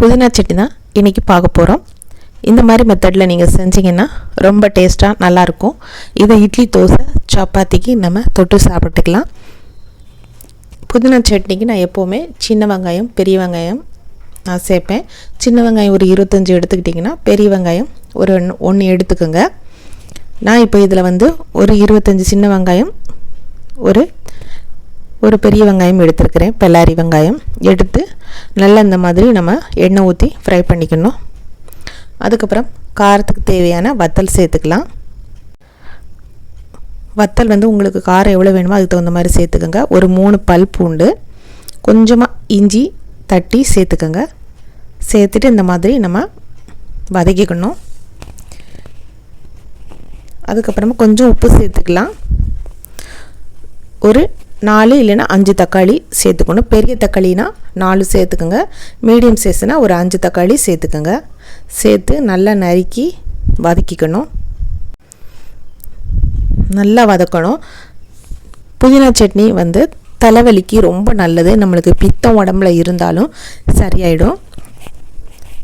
புதினா சட்னி தான் இன்றைக்கி பார்க்க போகிறோம் இந்த மாதிரி மெத்தடில் நீங்கள் செஞ்சீங்கன்னா ரொம்ப டேஸ்ட்டாக நல்லாயிருக்கும். இதை இட்லி தோசை சப்பாத்திக்கு நம்ம தொட்டு சாப்பிட்டுக்கலாம். புதினா சட்னிக்கு நான் எப்போவுமே சின்ன வெங்காயம் பெரிய வெங்காயம் நான் சேர்ப்பேன். சின்ன வெங்காயம் ஒரு இருபத்தஞ்சி எடுத்துக்கிட்டிங்கன்னா பெரிய வெங்காயம் ஒரு ஒன்று எடுத்துக்கோங்க. நான் இப்போ இதில் வந்து ஒரு இருபத்தஞ்சி சின்ன வெங்காயம் ஒரு ஒரு பெரிய வெங்காயம் எடுத்துருக்கிறேன். பெல்லாரி வெங்காயம் எடுத்து நல்லா இந்த மாதிரி நம்ம எண்ணெய் ஊற்றி ஃப்ரை பண்ணிக்கணும். அதுக்கப்புறம் காரத்துக்கு தேவையான வத்தல் சேர்த்துக்கலாம். வத்தல் வந்து உங்களுக்கு காரம் எவ்வளோ வேணுமோ அதுக்கு தகுந்த மாதிரி சேர்த்துக்கோங்க. ஒரு மூணு பல் பூண்டு கொஞ்சமாக இஞ்சி தட்டி சேர்த்துக்கோங்க. சேர்த்துட்டு இந்த மாதிரி நம்ம வதக்கிக்கணும். அதுக்கப்புறமா கொஞ்சம் உப்பு சேர்த்துக்கலாம். ஒரு நாலு இல்லைன்னா அஞ்சு தக்காளி சேர்த்துக்கணும். பெரிய தக்காளினா நாலு சேர்த்துக்கோங்க. மீடியம் சைஸ்னால் ஒரு அஞ்சு தக்காளி சேர்த்துக்கோங்க. சேர்த்து நல்லா நறுக்கி வதக்கிக்கணும். நல்லா வதக்கணும். புதினா சட்னி வந்து தலைவலிக்கு ரொம்ப நல்லது. நம்மளுக்கு பித்தம் உடம்புல இருந்தாலும் சரியாயிடும்.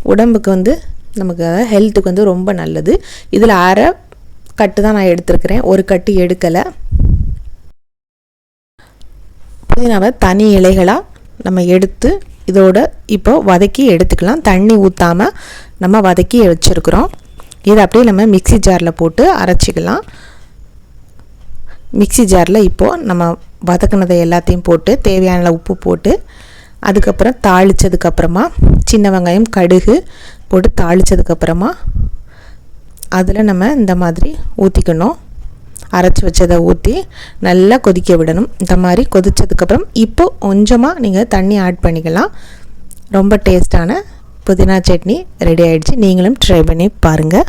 உடம்புக்கு வந்து நமக்கு ஹெல்த்துக்கு வந்து ரொம்ப நல்லது. இதில் அரை கட்டு தான் நான் எடுத்துருக்கிறேன். ஒரு கட்டு எடுக்கலை. புதினாவை தனி இலைகளாக நம்ம எடுத்து இதோட இப்போ வதக்கி எடுத்துக்கலாம். தண்ணி ஊற்றாமல் நம்ம வதக்கி வச்சுருக்குறோம் இதை அப்படியே நம்ம மிக்சி ஜாரில் போட்டு அரைச்சிக்கலாம். மிக்சி ஜாரில் இப்போது நம்ம வதக்குனதை எல்லாத்தையும் போட்டு தேவையான உப்பு போட்டு அதுக்கப்புறம் தாளித்ததுக்கப்புறமா சின்ன வெங்காயம் கடுகு போட்டு தாளித்ததுக்கப்புறமா அதில் நம்ம இந்த மாதிரி ஊற்றிக்கணும் அரைச்சி வச்சதை ஊற்றி நல்லா கொதிக்க விடணும். இந்த மாதிரி கொதித்ததுக்கப்புறம் இப்போ கொஞ்சமாக நீங்கள் தண்ணி ஆட் பண்ணிக்கலாம். ரொம்ப டேஸ்டான புதினா சட்னி ரெடி ஆகிடுச்சு நீங்களும் ட்ரை பண்ணி பாருங்கள்